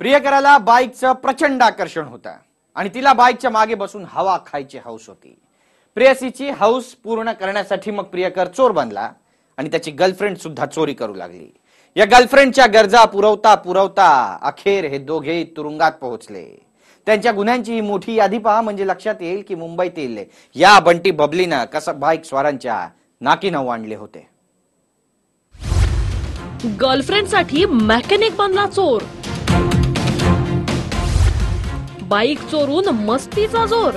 प्रियकराला बाईकचं प्रचंड आकर्षण होतं. आणि तिला बाईकच्या मागे बसून हवा खायची हौस होती. प्रेयसीची हौस पूर्ण करण्यासाठी मग प्रियकर चोर बनला आणि त्याची गर्लफ्रेंड सुद्धा चोरी करू लागली. या गर्लफ्रेंडच्या गरजा पुरवता पुरवता अखेर हे दोघे तुरुंगात पोहोचले. त्यांच्या गुन्ह्यांची ही मोठी यादी पहा म्हणजे लक्षात येईल की मुंबईतील या बंटी बबलीनं कसं बाईक स्वारांच्या नाकीनं आणले होते. गर्लफ्रेंडसाठी मेकॅनिक बनला चोर. बाईक चोरून मस्तीचा जोर.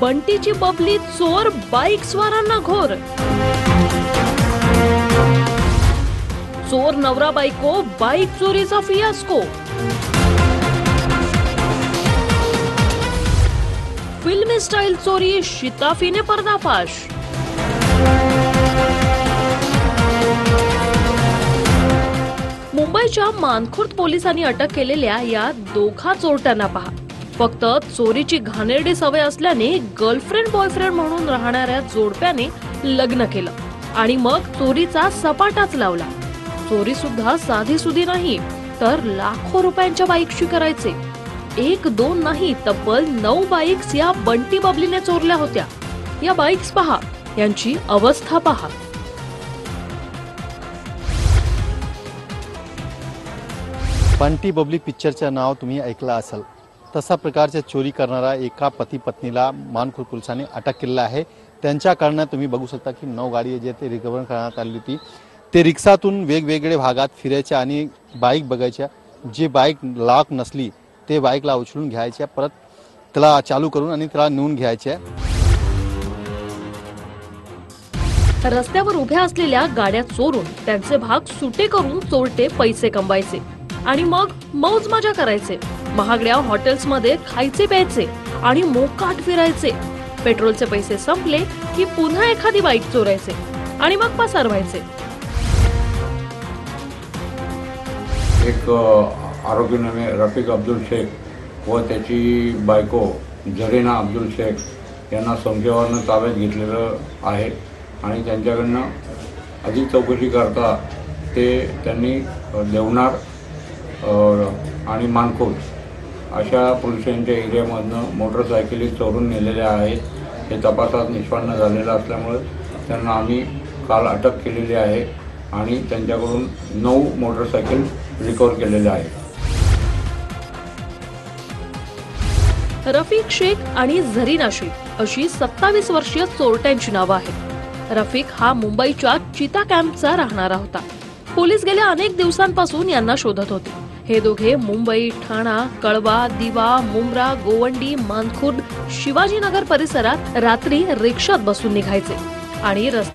बंटीची बबली चोर बाईक स्वारांना घोर. चोर नवरा बायको बाईक चोरीचा फियास्को. फिल्म स्टाईल चोरी शिताफीने पर्दाफाश. मुंबईच्या मानखुर्द पोलिसांनी अटक केलेल्या या दोघा चोरट्यांना पहा. फक्त चोरीची घाणेरडी सवय असल्याने गर्लफ्रेंड बॉयफ्रेंड म्हणून राहणाऱ्या जोडप्याने लग्न केलं आणि मग चोरीचा सपाटाच लावला. चोरी सुद्धा साधी सुधी नाही तर लाखो रुपयांच्या बाईकशी करायचे. एक दोन नाही तब्बल नऊ बाईक्स या बंटी बबलीने चोरल्या होत्या. या बाईक्स पहा यांची अवस्था पहा. बंटी बबली पिक्चरचं नाव तुम्ही ऐकलं असाल. तसा प्रकारच्या चोरी करणारा एका पती पत्नीला मानखुर पोलिसांनी अटक केलेला आहे. त्यांच्याकडनं तुम्ही बघू शकता की नऊ गाडी जे ते रिकवर करण्यात आली होती. ते रिक्षातून वेगवेगळे भागात फिरायच्या आणि बाईक बघायच्या. जे बाईक लॉक नसली ते बाईकला उचलून घ्यायच्या. परत त्याला चालू करून आणि त्याला नेऊन घ्यायच्या. रस्त्यावर उभ्या असलेल्या गाड्या चोरून त्यांचे भाग सुटे करून चोरटे पैसे कमवायचे. आणि मग मौज मजा करायचे. महागड्या हॉटेल्समध्ये खायचे प्यायचे आणि मोकाट फिरायचे. पेट्रोलचे पैसे संपले की पुन्हा एखादी बाईक चोरायचे आणि मग पसार व्हायचे. एक आरोग्य आरोपीनामे रफिक अब्दुल शेख व त्याची बायको जरीना अब्दुल शेख यांना संशयावरनं ताब्यात घेतलेलं आहे आणि त्यांच्याकडनं अधिक चौकशी करता ते त्यांनी देवणार आणि मानखोल अशा पोलिसांच्या एरियामधनं मोटरसायकली चोरून नेलेल्या आहेत. हे तपासात निष्पन्न झालेलं असल्यामुळे त्यांना आम्ही काल अटक केलेली आहे आणि त्यांच्याकडून नऊ मोटरसायकल रिकवर केलेल्या आहेत. रफीक शेख आणि झरीना शेख अशी सत्तावीस वर्षीय चोरट्यांची नावं आहेत. रफीक हा मुंबईच्या चिता कॅम्पचा राहणारा होता. पोलीस गेल्या अनेक दिवसांपासून यांना शोधत होते. हे दोघे मुंबई ठाणा कळवा दिवा मुंब्रा गोवंडी मानखुर्द शिवाजीनगर परिसरात रात्री रिक्षात बसून निघायचे आणि रस्ते